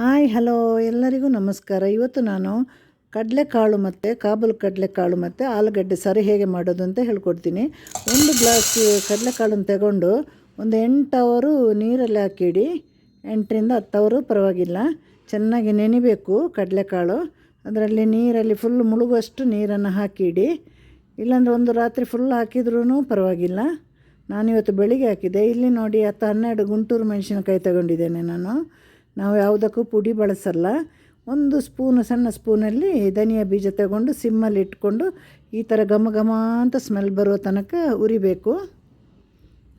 Hi, hello. ಎಲ್ಲರಿಗೂ ನಮಸ್ಕಾರ. ಇವತ್ತು ನಾನು ಕಡಲೆಕಾಳು ಮತ್ತು ಕಾಬಲ್ ಕಡಲೆಕಾಳು ಮತ್ತು ಆಲೂಗಡ್ಡೆ ಸರಿ ಹೇಗೆ ಮಾಡೋದು ಅಂತ ಹೇಳ್ಕೊಡ್ತೀನಿ. ಒಂದು ಗ್ಲಾಸ್ ಕಡಲೆಕಾಳನ್ನು ತಗೊಂಡು ಒಂದು ಎಂಟು ಅವರು ನೀರಲ್ಲಿ ಹಾಕಿಡಿ. ಎಂಟರಿಂದ ಹತ್ತು ಅವರು ಪರವಾಗಿಲ್ಲ. ಚೆನ್ನಾಗಿ ನೆನಿಬೇಕು ಕಡಲೆಕಾಳು. ಅದರಲ್ಲಿ ನೀರಲ್ಲಿ ಫುಲ್ ಮುಳುಗುವಷ್ಟು ನೀರನ್ನು ಹಾಕಿಡಿ. ಇಲ್ಲಾಂದರೆ ಒಂದು ರಾತ್ರಿ ಫುಲ್ ಹಾಕಿದ್ರೂ ಪರವಾಗಿಲ್ಲ. ನಾನಿವತ್ತು ಬೆಳಿಗ್ಗೆ ಹಾಕಿದ್ದೆ. ಇಲ್ಲಿ ನೋಡಿ ಹತ್ತು ಹನ್ನೆರಡು ಗುಂಟೂರು ಮೆಣಸಿನಕಾಯಿ ತಗೊಂಡಿದ್ದೇನೆ ನಾನು. ನಾವು ಯಾವುದಕ್ಕೂ ಪುಡಿ ಬಳಸಲ್ಲ. ಒಂದು ಸ್ಪೂನು, ಸಣ್ಣ ಸ್ಪೂನಲ್ಲಿ ಧನಿಯಾ ಬೀಜ ತಗೊಂಡು ಸಿಮ್ಮಲ್ಲಿ ಇಟ್ಕೊಂಡು ಈ ಥರ ಘಮ ಘಮ ಅಂತ ಸ್ಮೆಲ್ ಬರೋ ತನಕ ಉರಿಬೇಕು.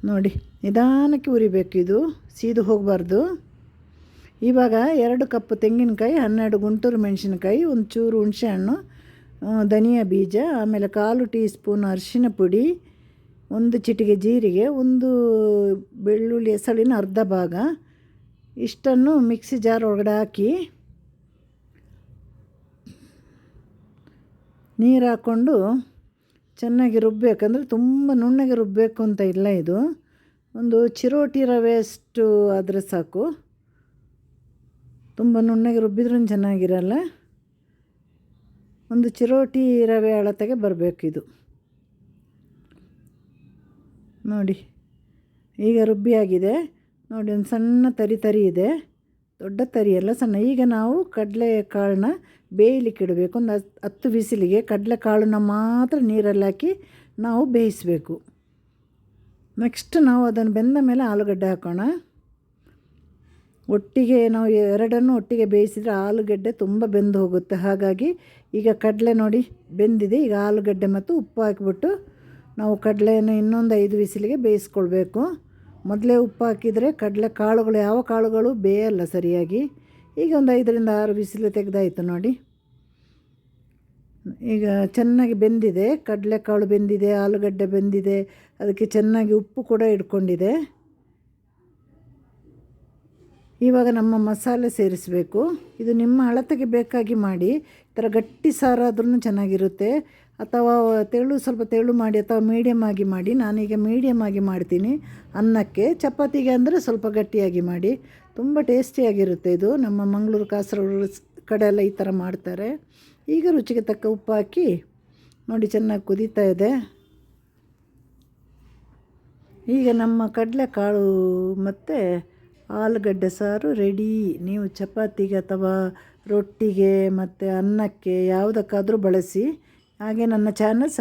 ನೋಡಿ, ನಿಧಾನಕ್ಕೆ ಉರಿಬೇಕು ಇದು. ಸೀದು ಹೋಗಬಾರ್ದು. ಇವಾಗ ಎರಡು ಕಪ್ ತೆಂಗಿನಕಾಯಿ, ಹನ್ನೆರಡು ಗುಂಟೂರು ಮೆಣಸಿನಕಾಯಿ ಒಂದು ಚೂರು ಹುಣಸೆಹಣ್ಣು ಧನಿಯಾ ಬೀಜ, ಆಮೇಲೆ ಕಾಲು ಟೀ ಸ್ಪೂನ್ ಅರಿಶಿನ ಪುಡಿ, ಒಂದು ಚಿಟಿಕೆ ಜೀರಿಗೆ, ಒಂದು ಬೆಳ್ಳುಳ್ಳಿ ಎಸಳಿನ ಅರ್ಧ ಭಾಗ ಇಷ್ಟನ್ನು ಮಿಕ್ಸಿ ಜಾರ್ ಒಳಗಡೆ ಹಾಕಿ ನೀರು ಹಾಕ್ಕೊಂಡು ಚೆನ್ನಾಗಿ ರುಬ್ಬೇಕಂದ್ರೆ ತುಂಬ ನುಣ್ಣಗೆ ರುಬ್ಬಬೇಕು ಅಂತ ಇಲ್ಲ ಇದು. ಒಂದು ಚಿರೋಟಿ ರವೆ ಅಷ್ಟು ಆದರೆ ಸಾಕು. ತುಂಬ ನುಣ್ಣಗೆ ರುಬ್ಬಿದ್ರೂ ಚೆನ್ನಾಗಿರಲ್ಲ. ಒಂದು ಚಿರೋಟಿ ರವೆ ಅಳತೆಗೆ ಬರಬೇಕು ಇದು. ನೋಡಿ, ಈಗ ರುಬ್ಬಿಯಾಗಿದೆ ನೋಡಿ, ಒಂದು ಸಣ್ಣ ತರಿ ತರಿ ಇದೆ. ದೊಡ್ಡ ತರಿ ಅಲ್ಲ, ಸಣ್ಣ. ಈಗ ನಾವು ಕಡಲೆ ಕಾಳನ್ನ ಬೇಯಲಿಕ್ಕೆ ಇಡಬೇಕು. ಒಂದು ಹತ್ತು ಬಿಸಿಲಿಗೆ ಕಡಲೆ ಕಾಳನ್ನ ಮಾತ್ರ ನೀರಲ್ಲಿ ಹಾಕಿ ನಾವು ಬೇಯಿಸಬೇಕು. ನೆಕ್ಸ್ಟ್ ನಾವು ಅದನ್ನು ಬೆಂದ ಮೇಲೆ ಆಲೂಗಡ್ಡೆ ಹಾಕೋಣ. ಒಟ್ಟಿಗೆ ನಾವು ಎರಡನ್ನು ಒಟ್ಟಿಗೆ ಬೇಯಿಸಿದರೆ ಆಲೂಗಡ್ಡೆ ತುಂಬ ಬೆಂದು ಹೋಗುತ್ತೆ. ಹಾಗಾಗಿ ಈಗ ಕಡಲೆ ನೋಡಿ ಬೆಂದಿದೆ. ಈಗ ಆಲೂಗಡ್ಡೆ ಮತ್ತು ಉಪ್ಪು ಹಾಕಿಬಿಟ್ಟು ನಾವು ಕಡಲೆಯನ್ನು ಇನ್ನೊಂದು ಐದು ಬಿಸಿಲಿಗೆ ಬೇಯಿಸ್ಕೊಳ್ಬೇಕು. ಮೊದಲೇ ಉಪ್ಪು ಹಾಕಿದರೆ ಕಡಲೆ ಕಾಳುಗಳು, ಯಾವ ಕಾಳುಗಳು ಬೇಯಲ್ಲ ಸರಿಯಾಗಿ. ಈಗ ಒಂದು ಐದರಿಂದ ಆರು ಬಿಸಿಲು ತೆಗೆದಾಯಿತು ನೋಡಿ. ಈಗ ಚೆನ್ನಾಗಿ ಬೆಂದಿದೆ ಕಡಲೆಕಾಳು ಬೆಂದಿದೆ, ಆಲೂಗಡ್ಡೆ ಬೆಂದಿದೆ, ಅದಕ್ಕೆ ಚೆನ್ನಾಗಿ ಉಪ್ಪು ಕೂಡ ಇಟ್ಕೊಂಡಿದೆ. ಇವಾಗ ನಮ್ಮ ಮಸಾಲೆ ಸೇರಿಸಬೇಕು. ಇದು ನಿಮ್ಮ ಅಳತೆಗೆ ಬೇಕಾಗಿ ಮಾಡಿ, ಈ ಥರ ಗಟ್ಟಿ ಸಾರಾದ್ರೂ ಚೆನ್ನಾಗಿರುತ್ತೆ. ಅಥವಾ ತೆಳು, ಸ್ವಲ್ಪ ತೆಳು ಮಾಡಿ ಅಥವಾ ಮೀಡಿಯಮ್ ಆಗಿ ಮಾಡಿ, ನಾನೀಗ ಮೀಡಿಯಮ್ ಆಗಿ ಮಾಡ್ತೀನಿ. ಅನ್ನಕ್ಕೆ, ಚಪಾತಿಗೆ ಅಂದರೆ ಸ್ವಲ್ಪ ಗಟ್ಟಿಯಾಗಿ ಮಾಡಿ. ತುಂಬ ಟೇಸ್ಟಿಯಾಗಿರುತ್ತೆ ಇದು. ನಮ್ಮ ಮಂಗಳೂರು ಕಾಸರಗೋಡು ಕಡೆ ಎಲ್ಲ ಈ ಥರ ಮಾಡ್ತಾರೆ. ಈಗ ರುಚಿಗೆ ತಕ್ಕ ಉಪ್ಪು ಹಾಕಿ, ನೋಡಿ ಚೆನ್ನಾಗಿ ಕುದೀತಾ ಇದೆ. ಈಗ ನಮ್ಮ ಕಡಲೆಕಾಳು ಮತ್ತು ಆಲೂಗಡ್ಡೆ ಸಾರು ರೆಡಿ ನೀವು ಚಪಾತಿಗೆ ಅಥವಾ ರೊಟ್ಟಿಗೆ ಮತ್ತು ಅನ್ನಕ್ಕೆ ಯಾವುದಕ್ಕಾದರೂ ಬಳಸಿ. ಹಾಗೆ ನನ್ನ ಚಾನಲ್